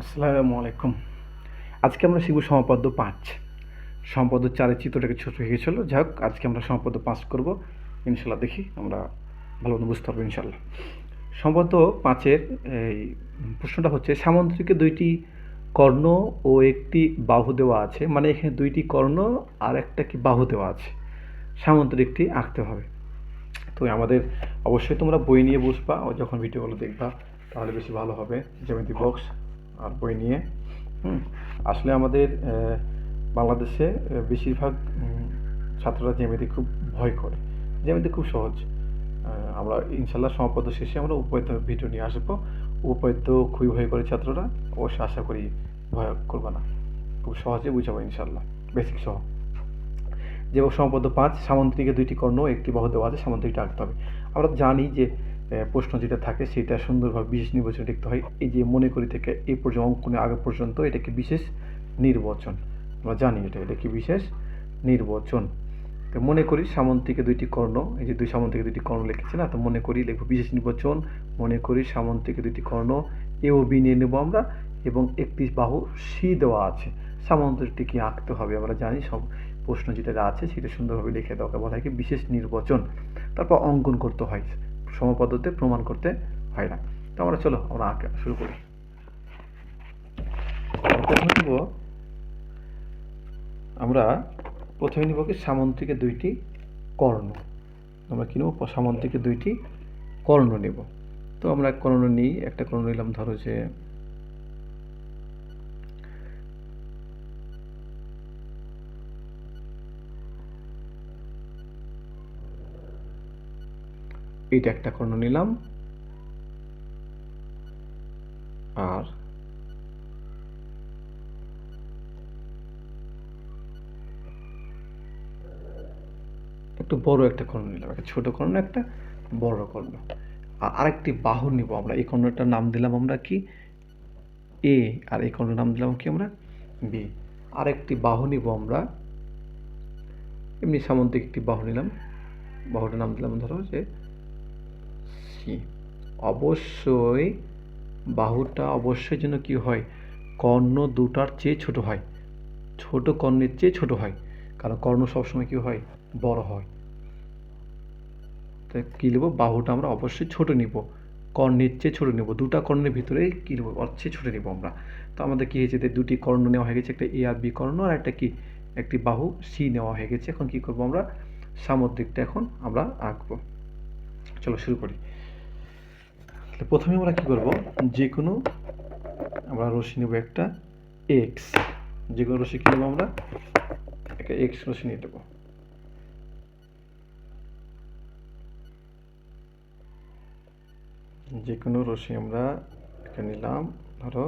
আসসালামু আলাইকুম। আজকে আমরা শিখব সমাপদ্য পাঁচ। সমাপদ্য চারের চিত্রটাকে ছোট হয়ে গেছিল। যাই হোক, আজকে আমরা সমাপদ্য পাঁচ করব। ইনশাল্লাহ দেখি আমরা ভালো মতো বুঝতে পারব ইনশাল্লাহ সমাপদ্য পাঁচের, এই প্রশ্নটা হচ্ছে, সামুদ্রিকে দুইটি কর্ণ ও একটি বাহু দেওয়া আছে। মানে এখানে দুইটি কর্ণ আর একটা কি বাহু দেওয়া আছে। সামুদ্রিকটি আঁকতে হবে। তো আমাদের অবশ্যই তোমরা বই নিয়ে বসবা, ও যখন ভিডিওগুলো দেখবা, তাহলে বেশি ভালো হবে। জ্যামিতি বক্স। আর বই নিয়ে। আসলে আমাদের বাংলাদেশে বেশিরভাগ ছাত্ররা জ্যামিতি খুব ভয় করে জ্যামিতি খুব সহজ। আমরা ইনশাল্লাহ সমাপদ শেষে আমরা উপপাদ্য ভিডিও নিয়ে আসব। উপপাদ্য খুবই ভয় করে ছাত্ররা, অবশ্যই আশা করি ভয় করবে না। খুব সহজে বুঝাবো ইনশাল্লাহ বেসিক সহ। যে সমাপদ্য পাঁচ সামন্ত্রিকে দুইটি কর্ণ, একটি বাহু দেওয়া আছে সামন্ত্রিকটা আঁকতে হবে। আমরা জানি যে প্রশ্ন যেটা থাকে সেটা সুন্দরভাবে বিশেষ নির্বাচন লিখতে হয়। এই যে মনে করি থেকে এই পর্যন্ত অঙ্কনের আগে পর্যন্ত এটাকে বিশেষ নির্বাচন। আমরা জানি এটা এটা কি বিশেষ নির্বাচন। তো মনে করি সামন্তিকে দুইটি কর্ণ, এই যে দুই সামন্তিকে দুইটি কর্ণ লিখেছি না, তো মনে করি লিখব বিশেষ নির্বাচন। মনে করি সামন্তিকে দুইটি কর্ণ, এ ও বি নিয়ে নেব আমরা, এবং একটি বাহু সি দেওয়া আছে। সামন্তটি কি আঁকতে হবে আমরা জানি, সব প্রশ্ন যেটা আছে সেটা সুন্দরভাবে লিখে দেওয়াকে বলা হয় কি বিশেষ নির্বাচন। তারপর অঙ্কন করতে হয়। সমপদ্ধতিতে প্রমাণ করতে হয় না। তো আমরা চলো, আমরা আঁকা শুরু করি। প্রথমে নিব, আমরা প্রথমে নিব কি সামন্তিকে দুইটি কর্ণ। আমরা কি নেব? সামন্তিকে দুইটি কর্ণ নেব। তো আমরা কর্ণ নিই, একটা কর্ণ নিলাম ধরো যে এইটা একটা কর্ণ নিলাম। আর একটু বড় একটা কর্ণ নিলাম, একটা ছোট কর্ণ, একটা বড় কর্ণ। আর আরেকটি বাহু নিব আমরা, এই কর্ণটার নাম দিলাম আমরা কি? এ আর এই কর্ণের নাম দিলাম কি আমরা? বি আরেকটি বাহু নিব আমরা, এমনি সামন্তিক একটি বাহু নিলাম। বাহুটার নাম দিলাম ধরো যে সি অবশ্যই বাহুটা অবশ্যই যেন কি হয়, কর্ণ দুটার চেয়ে ছোট হয়। ছোট কর্ণের চেয়ে ছোট হয়। কারণ কর্ণ সবসময় কি হয়? বড় হয়। তো কী নেব? বাহুটা আমরা অবশ্যই ছোট নিব। কর্ণের চেয়ে ছোট নেব। দুটা কর্ণের ভিতরে কী নেব? চেয়ে ছোট নেব আমরা। তো আমাদের কী হয়েছে? দুটি কর্ণ নেওয়া হয়ে গেছে, একটা এ আর বি কর্ণ, আর একটা কি? একটি বাহু সি নেওয়া হয়ে গেছে। এখন কি করব আমরা? সামুদ্রিকটা এখন আমরা আঁকবো। চলো শুরু করি। তাহলে প্রথমে আমরা কি করব? যে কোনো আমরা রশি নেব একটা এক্স যে কোনো রশি কি নেব আমরা? একটা এক্স রশি নিয়ে দেবো যে কোনো রশি আমরা একটা নিলাম, ধরো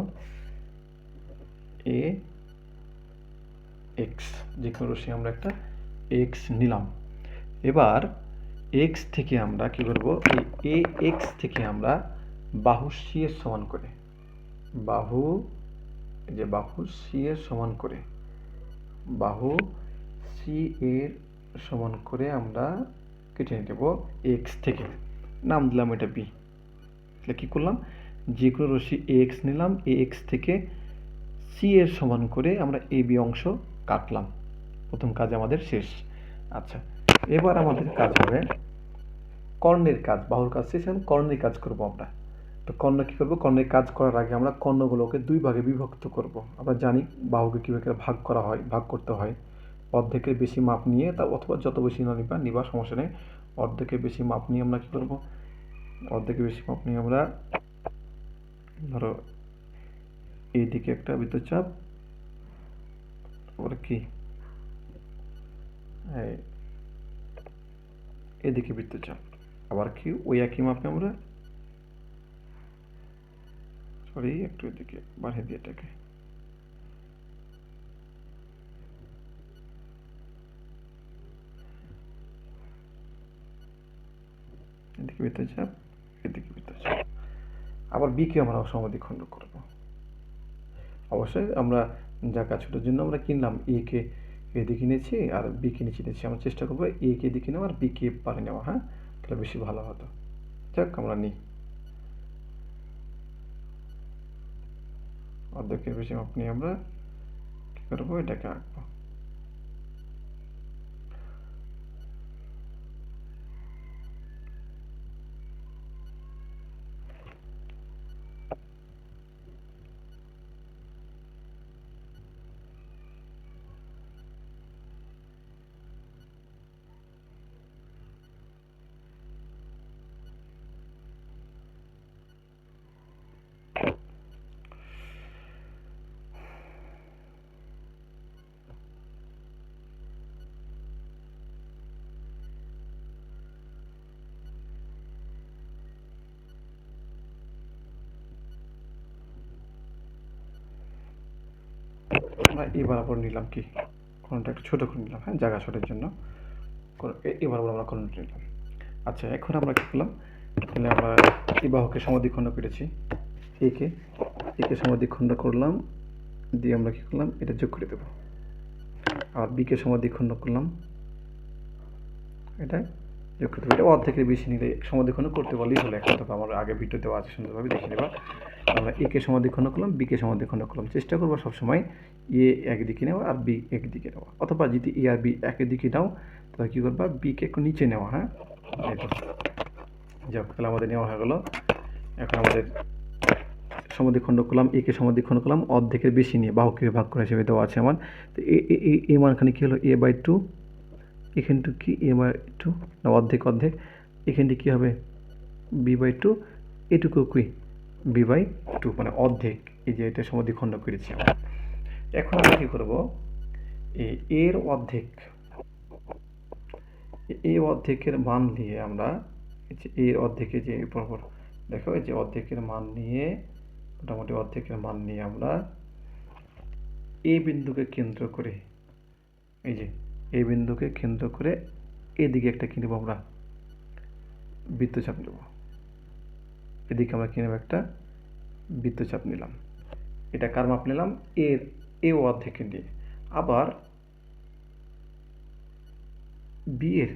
এ এক্স যে কোনো রশি আমরা একটা এক্স নিলাম। এবার এক্স থেকে আমরা কি করব? এই এ এক্স থেকে আমরা বাহু সি এর সমান করে। বাহু যে বাহু সি এর সমান করে। বাহু সি এর সমান করে আমরা কেটে নেব এক্স থেকে। নাম দিলাম এটা বি তাহলে কী করলাম? যে কোনো রশ্মি এ এক্স নিলাম এ এক্স থেকে সি এর সমান করে আমরা এ বি অংশ কাটলাম। প্রথম কাজ আমাদের শেষ। আচ্ছা এবার আমাদের কাজ হবে কর্ণের কাজ। বাহুর কাজ শেষ, এখন কর্ণের কাজ করব আমরা। তো কর্ণ কী করব? কর্ণের কাজ করার আগে আমরা কর্ণগুলোকে দুই ভাগে বিভক্ত করব। আমরা জানি বাহুকে কীভাবে ভাগ করা হয়, ভাগ করতে হয়। অর্ধেকের বেশি মাপ নিয়ে তা অথবা যত বেশি না নিবা নিবা, সমস্যা নেই। অর্ধেকের বেশি মাপ নিয়ে আমরা কী করব? অর্ধেকের বেশি মাপ নিয়ে আমরা ধরো এইদিকে একটা বৃত্তচাপ তারপরে কি? এই, এদিকে বৃত্তচাপ আবার কি ওই একই মাপে আমরা সরি একটু এদিকে বাড়িয়ে দিয়ে এটাকে। এদিকে বৃত্তচাপ এদিকে বৃত্তচাপ আবার বিকে আমরা সমদ্বিখণ্ড করব। অবশ্যই আমরা জায়গা ছোটোর জন্য আমরা কিনলাম এ কে এদিকে নিয়েছি আর বি কে নিচে নিয়েছি আমরা চেষ্টা করব এ কে এদিকে নেওয়া আর বি কে পারে নেওয়া হ্যাঁ? তাহলে বেশি ভালো হতো। যাক, আমরা নিই। অর্ধেকের বেশি মাপ নিয়ে আমরা কী করব? এটাকে আঁকবো। আমরা এই বরাবর নিলাম কি? কোনটা একটু ছোটো করে নিলাম হ্যাঁ জায়গা ছোটের জন্য। কোন- এই বরাবর আমরা কোনটা নিলাম? আচ্ছা এখন আমরা কী করলাম? তাহলে আমরা এই বাহুকে সমাধিখণ্ড করেছি একে একে সমাধিখণ্ড করলাম। দিয়ে আমরা কী করলাম? এটা যোগ করে দেবো। আর বিকে সমাধিখণ্ড করলাম। এটা যোগ করতে হবে এটা অর্ধেকের বেশি নিলে সমাধিখণ্ড করতে পারলেই হলো এখন তো আমার আগে ভিডিও দেওয়া আছে, সুন্দরভাবে দেখে নেবা। আমরা একে সমাধিখণ্ড করলাম বিকে সমাধিখণ্ড করলাম। চেষ্টা করব সবসময় এ একদিকে নেওয়া আর বি একদিকে নেওয়া। অথবা যদি এ আর বি একই দিকে নাও, তাহলে কী করবা? বিকে একটু নিচে নেওয়া হ্যাঁ। যাক, তাহলে আমাদের নেওয়া হয়ে গেলো। এখন আমাদের সমাধিখণ্ড করলাম একে সমাধিখণ্ড করলাম, অর্ধেকের বেশি নিয়ে বাহুকে ভাগ করে হিসেবে দেওয়া আছে আমার। তো এ মানখানে কী হলো? এ বাই টু এখানটু কি? এ বাই টু না, অর্ধেক অর্ধেক। এখানটি কী হবে? বি বাই টু এটুকু কি? বি বাই টু মানে অর্ধেক, এই যে এটা সমাধিখণ্ড করেছি আমরা। এখন আমরা কী করব? এর অর্ধেক, এই অর্ধেকের মান নিয়ে আমরা এর অর্ধেকে যে পরপর দেখো, এই যে অর্ধেকের মান নিয়ে, মোটামুটি অর্ধেকের মান নিয়ে আমরা এই বিন্দুকে কেন্দ্র করে, এই যে এই বিন্দুকে কেন্দ্র করে এদিকে একটা কি নেব আমরা? বৃত্তচাপ নেব। এদিকে আমরা কি একটা বৃত্তচাপ নিলাম। এটা কার মাপ নিলাম? এর, এ অর্ধেকে নিয়ে। আবার বিয়ের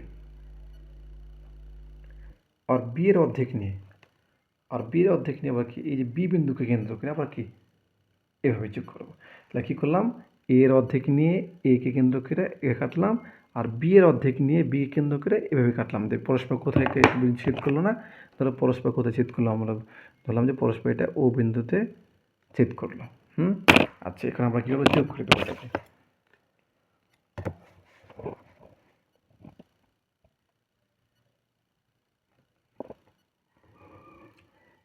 আর বিয়ের অর্ধেক নিয়ে। আর বিয়ের অর্ধেক নিয়ে আবার কি? এই যে বি বিন্দুকে কেন্দ্র করে আবার কি? এভাবে যোগ করব। তাহলে কী করলাম? এর অর্ধেক নিয়ে এ কে কেন্দ্র করে এ কাটলাম। আর বি এর অর্ধেক নিয়ে বি কেন্দ্র করে এভাবে কাটলাম। যে পরস্পর কোথায় ছেদ করল না, ধরো পরস্পর কোথায় ছেদ করল আমরা ধরলাম যে পরস্পর এটা ও বিন্দুতে ছেদ করল। হুম? আচ্ছা এখন আমরা কী করব যোগ করে দেবো এটাকে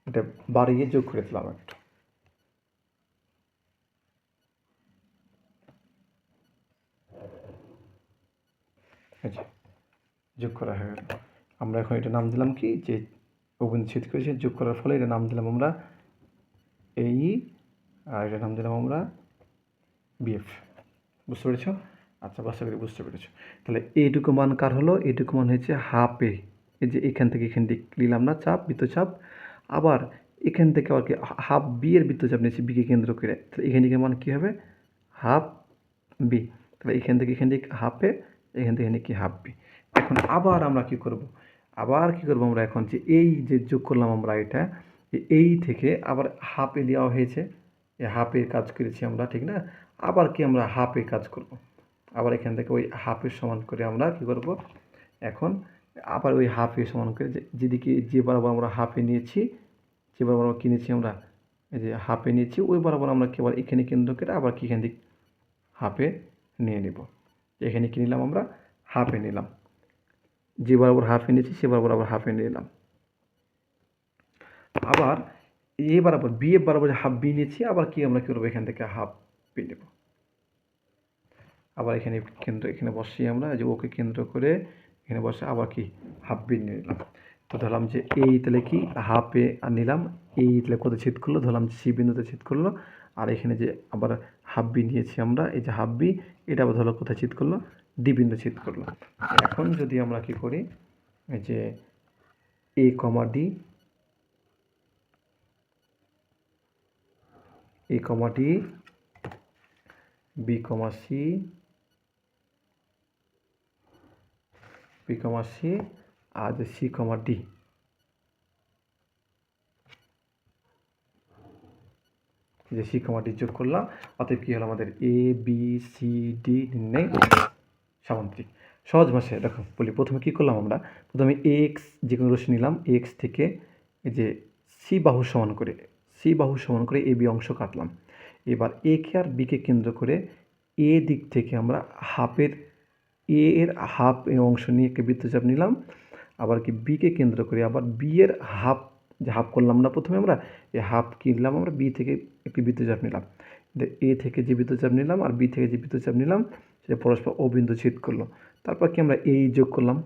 এটা বাড়িয়ে যোগ করে দিলাম একটু। যে, যোগ করা হয়ে গেল। আমরা এখন এটা নাম দিলাম কি? যে অবিচ্ছেদ করেছে, যোগ করার ফলে এটা নাম দিলাম আমরা এই আর এটা নাম দিলাম আমরা বিএফ বুঝতে পেরেছ? আচ্ছা বাসা বুঝতে পেরেছ। তাহলে এইটুকু মান কার হলো? এইটুকু মান হয়েছে হাফ এ এই যে এখান থেকে এখান থেকে নিলাম না, চাপ, বৃত্তচাপ। আবার এখান থেকে আর কি হাফ বি এর বৃত্তচাপ নিয়েছি বিকে কেন্দ্র করে। তাহলে এখান থেকে মান কী হবে? হাফ বি তাহলে এখান থেকে এখান থেকে হাফে এখান থেকে কি হাফ বি এখন আবার আমরা কি করব? আবার কি করব আমরা এখন যে এই যে যোগ করলাম আমরা এটা এই থেকে আবার হাফে দেওয়া হয়েছে। এই হাফে কাজ করেছি আমরা, ঠিক না? আবার কি আমরা হাফে কাজ করব? আবার এখান থেকে ওই হাফের সমান করে আমরা কি করব? এখন আবার ওই হাফে সমান করে যেদিকে যে বরাবর আমরা হাফে নিয়েছি, যে বরাবর আমরা কিনেছি আমরা? এই যে হাফে নিয়েছি, ওই বরাবর আমরা কি আবার এখানে কেন্দ্র করে আবার কি এখান থেকে হাফে নিয়ে নেব? এখানে কি নিলাম আমরা? হাফে নিলাম। যে বরাবর হাফে নিয়েছি, সে বরাবর আবার হাফে নিলাম। আবার এ বরাবর বি এ বরাবর হাফ বি নিয়েছি, আবার কি আমরা কি করব? এখান থেকে হাফ বি নেব। আবার এখানে কেন্দ্র, এখানে বসিয়ে আমরা যে ওকে কেন্দ্র করে এখানে বসে আবার কি হাফ বি নিলাম। তো ধরলাম যে এই তাহলে কি? হাফে নিলাম। এই তাহলে কোথায় ছেদ করল? ধরলাম সি বিন্দুতে ছেদ করল। আর এখানে যে আবার হাফ বি নিয়েছি আমরা, এই যে হাফ বি এটা আবার ধরো কোথায় ছেদ করল? ডি বিন্দু ছেদ করল। এখন যদি আমরা কি করি, এই যে A comma D A comma D B comma C B comma C R C comma D যে সি কমাটি যোগ করলাম, অতএব কী হলো আমাদের এ বি সি ডি নির্ণয় সামান্তরিক। সহজ ভাষায়, দেখো, বলি, প্রথমে কী করলাম আমরা? প্রথমে এক্স যে কোনো রশ্মি নিলাম এক্স থেকে যে সি বাহু সমান করে সি বাহু সমান করে এ বি অংশ কাটলাম। এবার এ কে আর বিকে কেন্দ্র করে এ দিক থেকে আমরা হাফের এ এর হাফ অংশ নিয়ে একটি বৃত্তচাপ নিলাম। আবার কি বিকে কেন্দ্র করে আবার বি এর হাফ যে হাফ করলাম না প্রথমে আমরা এই হাফ কিনলাম আমরা বি থেকে একটি বৃত্তচাপ নিলাম। এ থেকে যে বৃত্তচাপ নিলাম আর বি থেকে যে বৃত্তচাপ নিলাম, সেটা পরস্পর অবিন্দু ছেদ করল। তারপর কি আমরা এই যোগ করলাম?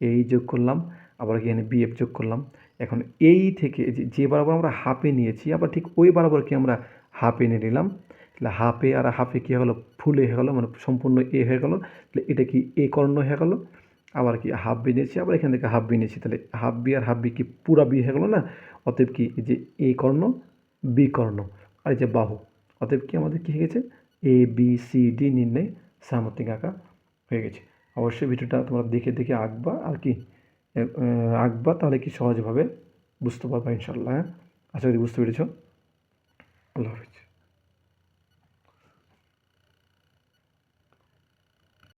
এই যোগ করলাম, আবার কি এখানে বিএফ যোগ করলাম। এখন এই থেকে যে বরাবর আমরা হাফে নিয়েছি, আবার ঠিক ওই বরাবর কি আমরা হাফে নিয়ে নিলাম। তাহলে হাফে আর হাফে কী হলো ফুলে হয়ে গেলো মানে সম্পূর্ণ এ হয়ে গেলো। তাহলে এটা কি এ কর্ণ হয়ে গেলো? আবার কি হাফ বি নিয়েছি আবার এখান থেকে হাফ বি নিয়েছি তাহলে হাফ বি আর হাফ বি কি পুরা বি হয়ে গেলো না? অতএব কি এই যে এ কর্ণ, বি কর্ণ আর এই যে বাহু, অতএব কি আমাদের কী হয়ে গেছে? এ, বি, সি, ডি নির্ণয় সামর্থিক আঁকা হয়ে গেছে। অবশ্যই ভিডিওটা তোমরা দেখে দেখে আঁকবা আর কি আঁকবা তাহলে কি সহজভাবে বুঝতে পারবা ইনশাল্লাহ হ্যাঁ? আশা করি বুঝতে পেরেছ। আল্লাহ হাফিজ।